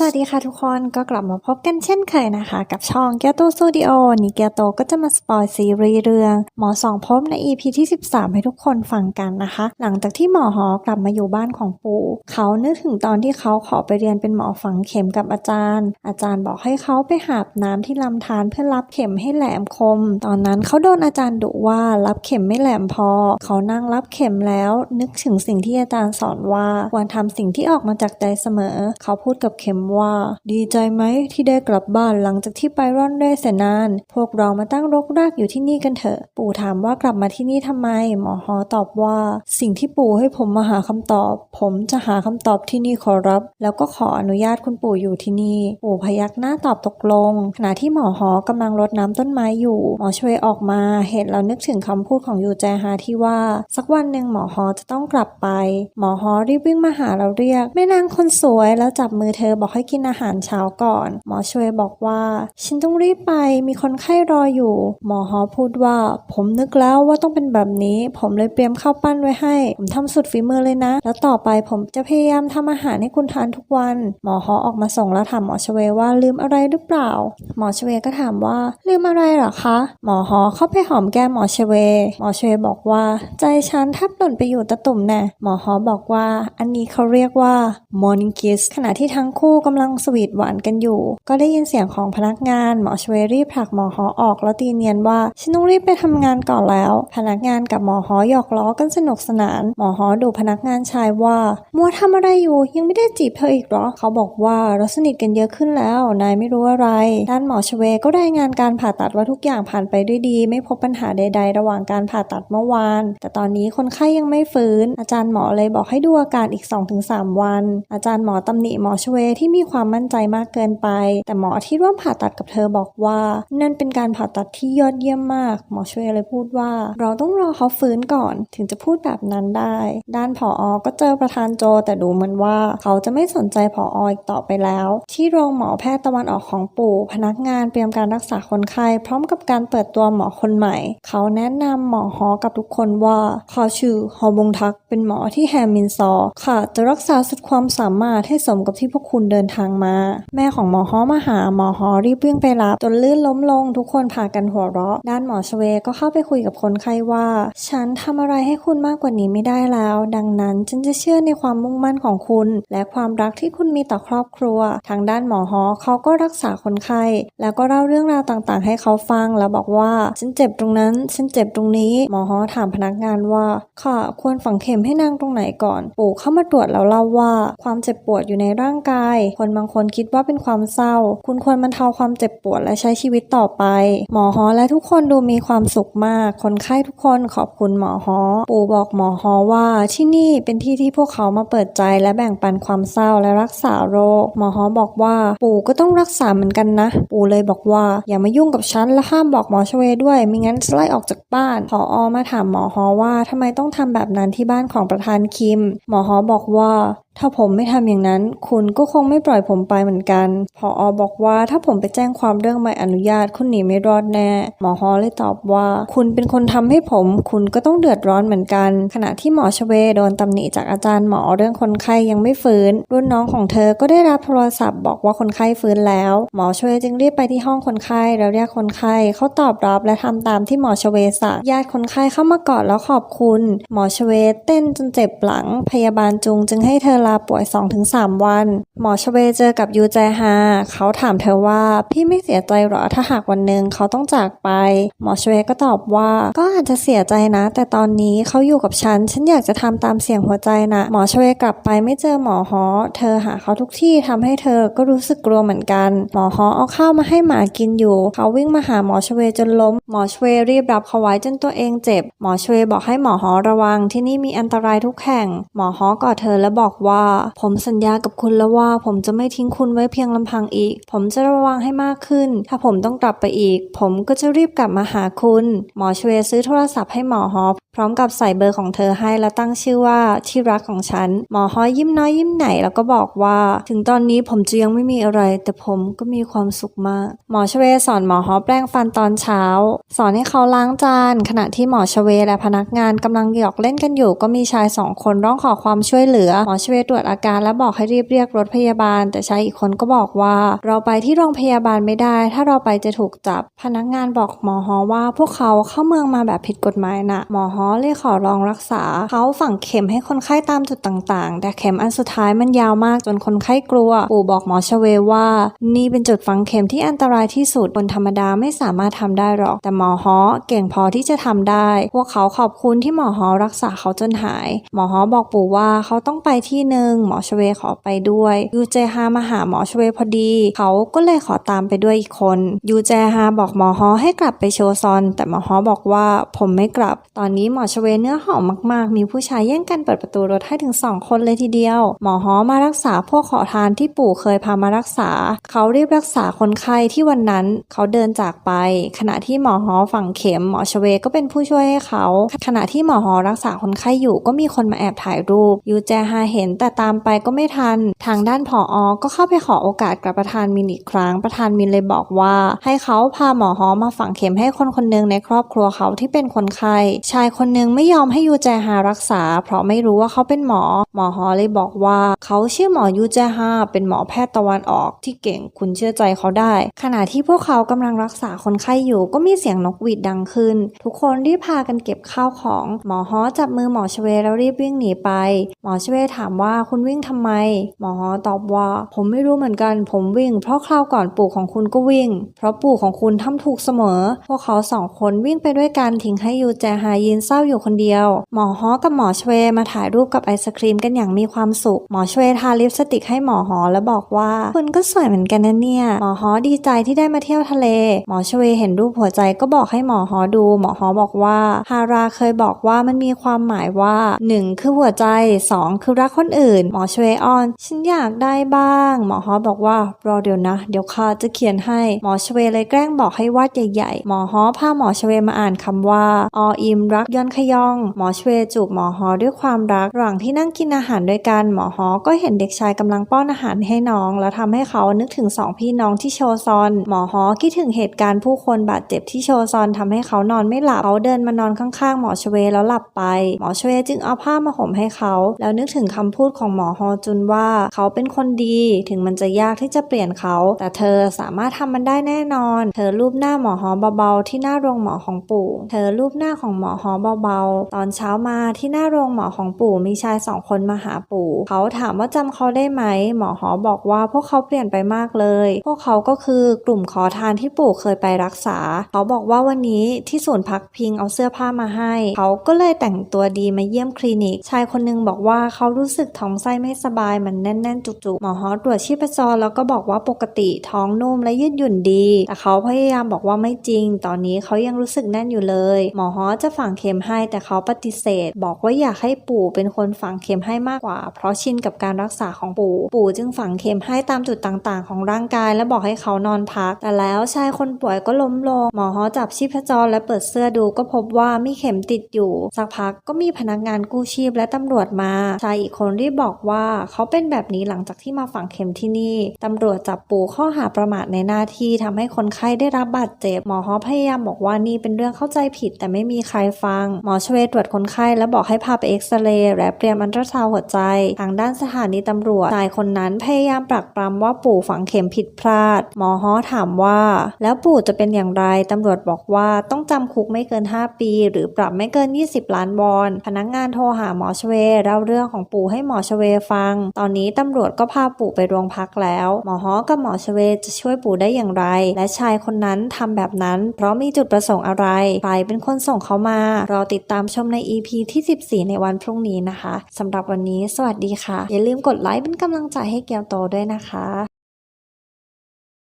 สวัสดีค่ะทุกคนก็กลับมาพบกันเช่นเคยนะคะ กับช่องเกียโตสตูดิโอนี่เกียโตก็จะมาสปอยซีรีส์เรื่อง หมอสองพบใน EP ที่ 13 ให้ทุกคนฟังกันนะคะ หลังจากที่หมอหอกลับมาอยู่บ้านของปู่เขานึกถึงตอนที่เขาขอไปเรียนเป็นหมอฝังเข็มกับอาจารย์ อาจารย์บอกให้เขาไปหาบน้ำที่ลำธารเพื่อรับเข็มให้แหลมคม ตอนนั้นเขาโดนอาจารย์ดุว่ารับเข็มไม่แหลมพอ เขานั่งรับเข็มแล้ว นึกถึงสิ่งที่อาจารย์สอนว่าควรทำสิ่งที่ออกมาจากใจเสมอ เขาพูดกับเข็มว่า ดีใจไหมที่ได้กลับบ้านหลังจากที่ไปร่อนเร่เสนาน พวกเรามาตั้งรกรากอยู่ที่นี่กันเถอะ ปู่ถามว่ากลับมาที่นี่ทำไม หมอฮอตอบว่า สิ่งที่ปู่ให้ผมมาหาคำตอบ ผมจะหาคำตอบที่นี่ขอรับ แล้วก็ขออนุญาตคุณปู่อยู่ที่นี่ ปู่พยักหน้าตอบตกลง ขณะที่หมอฮอกำลังรดน้ำต้นไม้อยู่ หมอช่วยออกมาเห็นแล้วนึกถึงคำพูดของยูแจฮาที่ว่า สักวันหนึ่งหมอฮอจะต้องกลับไป หมอฮอรีบวิ่งมาหาเราเรียกแม่นางคนสวยแล้วจับมือเธอบอกให้กินอาหารเช้าก่อน หมอช่วยบอกว่า ฉันต้องรีบไปมีคนไข้รออยู่ หมอฮอพูดว่า ผมนึกแล้วว่าต้องเป็นแบบนี้ ผมเลยเตรียมข้าวปั้นไว้ให้ ผมทำสุดฝีมือเลยนะ แล้วต่อไปผมจะพยายามทำอาหารให้คุณทานทุกวัน หมอฮอออกมาส่งแล้วถามหมอชเวว่าลืมอะไรหรือเปล่า หมอชเวก็ถามว่าลืมอะไรหรอคะ หมอฮอเข้าไปหอมแก้มหมอชเว หมอชเวบอกว่า ใจฉันแทบหล่นไปอยู่ตะตุ่มแน่หมอฮอบอกว่า อันนี้เขาเรียกว่า morning kiss ขณะที่ทั้งคู่กำลังสวีทหวานกันอยู่ ก็ได้ยินเสียงของพนักงานหมอชเวรีบผลักหมอฮอออกแล้วตีเนียนว่าฉันต้องรีบไปทำงานก่อนแล้ว พนักงานกับหมอฮอหยอกล้อกันสนุกสนาน หมอฮอดูพนักงานชายว่า มัวทำอะไรอยู่ยังไม่ได้จีบเธออีกหรอ เขาบอกว่าเราสนิทกันเยอะขึ้นแล้ว นายไม่รู้อะไรด้านหมอชเวก็รายงานการผ่าตัดว่าทุกอย่างผ่านไปด้วยดี ไม่พบปัญหาใด ๆ ระหว่างการผ่าตัดเมื่อวาน แต่ตอนนี้คนไข้ยังไม่ฟื้น อาจารย์หมอเลยบอกให้ดูอาการอีก 2-3 วัน อาจารย์หมอตำหนิหมอชเวที่มีมีความมั่นใจมากเกินไป แต่หมอที่ร่วมผ่าตัดกับเธอบอกว่า นั่นเป็นการผ่าตัดที่ยอดเยี่ยมมาก หมอชเวยเลยพูดว่า เราต้องรอเขาฟื้นก่อน ถึงจะพูดแบบนั้นได้ ด้านผออก็เจอประธานโจแต่ดูเหมือนว่า เขาจะไม่สนใจผอออีกต่อไปแล้ว ที่โรงหมอแพทย์ตะวันออกของปู่ พนักงานเตรียมการรักษาคนไข้พร้อมกับการเปิดตัวหมอคนใหม่ เขาแนะนำหมอฮอกับทุกคนว่าเขาชื่อฮอบงทักเป็นหมอที่แฮมินซอร์ค่ะจะรักษาสุดความสามารถให้สมกับที่พวกคุณเดินทางมา แม่ของหมอฮอมาหาหมอฮอรีบวิ่งไปรับ จนลื่นล้มลง ทุกคนพากันหัวเราะ ด้านหมอชเวก็เข้าไปคุยกับคนไข้ว่า ฉันทำอะไรให้คุณมากกว่านี้ไม่ได้แล้ว ดังนั้นฉันจะเชื่อในความมุ่งมั่นของคุณ และความรักที่คุณมีต่อครอบครัว ทางด้านหมอฮอเขาก็รักษาคนไข้ แล้วก็เล่าเรื่องราวต่างๆ ให้เขาฟัง แล้วบอกว่าฉันเจ็บตรงนั้น ฉันเจ็บตรงนี้ หมอฮอถามพนักงานว่า ค่ะ ควรฝังเข็มให้นางตรงไหนก่อน ปู่เข้ามาตรวจแล้วเล่าว่า ความเจ็บปวดอยู่ในร่างกายคนบางคนคิดว่าเป็นความเศร้า คุณควรบรรเทาความเจ็บปวดและใช้ชีวิตต่อไป หมอฮอและทุกคนดูมีความสุขมาก คนไข้ทุกคนขอบคุณหมอฮอปู่บอกหมอฮอว่าที่นี่เป็นที่ที่พวกเขามาเปิดใจและแบ่งปันความเศร้าและรักษาโรค หมอฮอบอกว่าปู่ก็ต้องรักษาเหมือนกันนะ ปู่เลยบอกว่า อย่ามายุ่งกับฉันและห้ามบอกหมอชเวด้วยม่งั้นจะไล่ออกจากบ้านพออมาถามหมอฮอว่าทำไมต้องทำแบบนั้นที่บ้านของประธานคิม หมอฮอบอกว่า ถ้าผมไม่ทำอย่างนั้น คุณก็คงไม่ปล่อยผมไปเหมือนกันพออบอกว่าถ้าผมไปแจ้งความเรื่องใบอนุญาตคุณหนีไม่รอดแน่ หมอฮอเลยตอบว่า คุณเป็นคนทำให้ผม คุณก็ต้องเดือดร้อนเหมือนกัน ขณะที่หมอชเวโดนตำหนิจากอาจารย์หมอเรื่องคนไข้ยังไม่ฟื้น รุ่นน้องของเธอก็ได้รับโทรศัพท์บอกว่าคนไข้ฟื้นแล้ว หมอชเวจึงรีบไปที่ห้องคนไข้แล้วเรียกคนไข้เขาตอบรับและทำตามที่หมอชเวสั่งญาติคนไข้เข้ามากอดแล้วขอบคุณ หมอชเวเต้นจนเจ็บหลัง พยาบาลจุงจึงให้เธอลาป่วย 2-3 วัน หมอชเวเจอกับยูแจฮาเขาถามเธอว่าพี่ไม่เสียใจหรอถ้าหากวันหนึ่งเขาต้องจากไป หมอชเวก็ตอบว่าก็อาจจะเสียใจนะ แต่ตอนนี้เขาอยู่กับฉัน ฉันอยากจะทำตามเสียงหัวใจนะ หมอชเวกลับไปไม่เจอหมอฮอเธอหาเขาทุกที่ทำให้เธอก็รู้สึกกลัวเหมือนกัน หมอฮอเอาข้าวมาให้หมากินอยู่ เขาวิ่งมาหาหมอชเวจนล้ม หมอชเวรีบรับเขาไว้จนตัวเองเจ็บ หมอชเวบอกให้หมอฮอระวังที่นี่มีอันตรายทุกแห่ง หมอฮอกอดเธอและบอกว่าผมสัญญากับคุณแล้วว่า ผมจะไม่ทิ้งคุณไว้เพียงลำพังอีก ผมจะระวังให้มากขึ้น ถ้าผมต้องกลับไปอีก ผมก็จะรีบกลับมาหาคุณ หมอชเวซื้อโทรศัพท์ให้หมอฮอพร้อมกับใส่เบอร์ของเธอให้และตั้งชื่อว่าที่รักของฉัน หมอฮอยิ้มน้อยยิ้มไหนแล้วก็บอกว่า ถึงตอนนี้ผมจะยังไม่มีอะไร แต่ผมก็มีความสุขมาก หมอชเวสอนหมอฮอแปรงฟันตอนเช้า สอนให้เขาล้างจาน ขณะที่หมอชเวและพนักงานกำลังหยอกเล่นกันอยู่ ก็มีชายสองคนร้องขอความช่วยเหลือ หมอชเวตรวจอาการและบอกให้รีบเรียกรถพยาบาล แต่ชายอีกคนก็บอกว่า เราไปที่โรงพยาบาลไม่ได้ ถ้าเราไปจะถูกจับ พนักงานบอกหมอฮอว่าพวกเขาเข้าเมืองมาแบบผิดกฎหมายนะหมอฮอเลยขอลองรักษา เขาฝังเข็มให้คนไข้ตามจุดต่างๆ แต่เข็มอันสุดท้ายมันยาวมากจนคนไข้กลัว ปู่บอกหมอชเวว่า นี่เป็นจุดฝังเข็มที่อันตรายที่สุดคนธรรมดาไม่สามารถทำได้หรอก แต่หมอฮอเก่งพอที่จะทำได้ พวกเขาขอบคุณที่หมอฮอรักษาเขาจนหาย หมอฮอบอกปู่ว่าเขาต้องไปที่หนึ่งหมอชเวขอไปด้วย ยูเจฮามาหาหมอชเวพอดี เขาก็เลยขอตามไปด้วยอีกคน ยูเจฮาบอกหมอฮอให้กลับไปโชซอน แต่หมอฮอบอกว่าผมไม่กลับ ตอนนี้หมอชเวเนื้อหอมมากๆ มีผู้ชายแย่งกันเปิดประตูรถให้ถึงสองคนเลยทีเดียว หมอฮอมารักษาพวกขอทานที่ปู่เคยพามารักษา เขารีบรักษาคนไข้ที่วันนั้นเขาเดินจากไป ขณะที่หมอฮอฝังเข็มหมอชเวก็เป็นผู้ช่วยให้เขา ขณะที่หมอฮอรักษาคนไข้อยู่ก็มีคนมาแอบถ่ายรูปยูแจฮาเห็นแต่ตามไปก็ไม่ทัน ทางด้านผออก็เข้าไปขอโอกาสกับประธานมินอีกครั้ง ประธานมินเลยบอกว่า ให้เขาพาหมอฮอมาฝังเข็มให้คนคนหนึ่งในครอบครัวเขาที่เป็นคนไข้ชายคนหนึ่งไม่ยอมให้ยูแจฮารักษา เพราะไม่รู้ว่าเขาเป็นหมอ หมอฮอเลยบอกว่าเขาชื่อหมอยูแจฮาเป็นหมอแพทย์ตะวันออกที่เก่งคุณเชื่อใจเขาได้ ขณะที่พวกเขากำลังรักษาคนไข้อยู่ก็มีเสียงนกหวีดดังขึ้น ทุกคนรีบพากันเก็บข้าวของ หมอฮอจับมือหมอชเวแล้วรีบวิ่งหนีไป หมอชเวถามว่าคุณวิ่งทำไม หมอฮอตอบว่า ผมไม่รู้เหมือนกัน ผมวิ่ง เพราะคราวก่อนปู่ของคุณก็วิ่ง เพราะปู่ของคุณทำถูกเสมอ พวกเขาสองคนวิ่งไปด้วยกันทิ้งให้ยูแจฮายืนเศร้าอยู่คนเดียว หมอฮอกับหมอชเวมาถ่ายรูปกับไอศครีมกันอย่างมีความสุข หมอชเวทาลิปสติกให้หมอฮอแล้วบอกว่า คุณก็สวยเหมือนกันนะเนี่ย หมอฮอดีใจที่ได้มาเที่ยวทะเล หมอชเวเห็นรูปหัวใจก็บอกให้หมอฮอดู หมอฮอบอกว่าฮาราเคยบอกว่ามันมีความหมายว่า 1 คือหัวใจ 2 คือรักคนอื่น หมอชเวออน ฉันอยากได้บ้าง หมอฮอบอกว่ารอเดี๋ยวนะ เดี๋ยวข้าจะเขียนให้ หมอชเวเลยแกล้งบอกให้วาดใหญ่ๆ หมอฮอพาหมอชเวมาอ่านคำว่า ออิมรักย้อนขยอง หมอชเวจูบหมอฮอด้วยความรัก ระหว่างที่นั่งกินอาหารด้วยกัน หมอฮอก็เห็นเด็กชายกำลังป้อนอาหารให้น้อง แล้วทำให้เขานึกถึงสองพี่น้องที่โชซอน หมอฮอคิดถึงเหตุการณ์ผู้คนบาดเจ็บที่โชซอนทำให้เขานอนไม่หลับ เขาเดินมานอนข้างๆ หมอชเวแล้วหลับไป หมอชเวจึงเอาผ้ามาห่มให้เขา แล้วนึกถึงคำพูดของหมอฮอจุนว่า เขาเป็นคนดีถึงมันจะยากที่จะเปลี่ยนเขา แต่เธอสามารถทำมันได้แน่นอน เธอรูปหน้าหมอฮอเบาๆที่หน้าโรงหมอของปู่ เธอรูปหน้าของหมอฮอเบาๆ ตอนเช้ามาที่หน้าโรงหมอของปู่มีชายสองคนมาหาปู่ เขาถามว่าจำเขาได้ไหม หมอฮอบอกว่าพวกเขาเปลี่ยนไปมากเลย พวกเขาก็คือกลุ่มขอทานที่ปู่เคยไปรักษา เขาบอกว่าวันนี้ที่ศูนย์พักพิงเอาเสื้อผ้ามาให้ เขาก็เลยแต่งตัวดีมาเยี่ยมคลินิก ชายคนนึงบอกว่าเขารู้สึกท้องไส้ไม่สบายมันแน่นๆ จุกๆ หมอฮอตตรวจชีพจรแล้วก็บอกว่าปกติท้องนุ่มและยืดหยุ่นดี แต่เขาพยายามบอกว่าไม่จริง ตอนนี้เขายังรู้สึกแน่นอยู่เลย หมอฮอตจะฝังเข็มให้แต่เขาปฏิเสธ บอกว่าอยากให้ปู่เป็นคนฝังเข็มให้มากกว่า เพราะชินกับการรักษาของปู่ ปู่จึงฝังเข็มให้ตามจุดต่างๆ ของร่างกาย และบอกให้เขานอนพัก แต่แล้วชายคนป่วยก็ล้มลง หมอฮอจับชีพจรและเปิดเสื้อดูก็พบว่ามีเข็มติดอยู่ สักพักก็มีพนักงานกู้ชีพและตำรวจมา ชายอีกคนรีบบอกว่าเขาเป็นแบบนี้หลังจากที่มาฝังเข็มที่นี่ ตำรวจจับปู่ข้อหาประมาทในหน้าที่ทำให้คนไข้ได้รับบาดเจ็บ หมอฮอพยายามบอกว่านี่เป็นเรื่องเข้าใจผิดแต่ไม่มีใครฟัง หมอชเวตรวจคนไข้และบอกให้พาไปเอ็กซเรย์และเตรียมอันตราซาวหัวใจ ทางด้านสถานีตำรวจชายคนนั้นพยายามปรักปรำว่าปู่ฝังเข็มผิดพลาด หมอฮอถามว่า แล้วปู่จะเป็นอย่างไรตำรวจบอกว่าต้องจำคุกไม่เกิน 5 ปี หรือปรับไม่เกิน 20 ล้านวอนพนักงานโทรหาหมอชเวเล่าเรื่องของปู่ให้หมอชเวฟัง ตอนนี้ตำรวจก็พาปู่ไปโรงพักแล้ว หมอฮอกับหมอชเวจะช่วยปู่ได้อย่างไร และชายคนนั้นทำแบบนั้น เพราะมีจุดประสงค์อะไรใครเป็นคนส่งเขามา รอติดตามชมใน EP ที่ 14 ในวันพรุ่งนี้นะคะสำหรับวันนี้สวัสดีค่ะ อย่าลืมกดไลค์เป็นกำลังใจให้เกียวโตด้วยนะคะ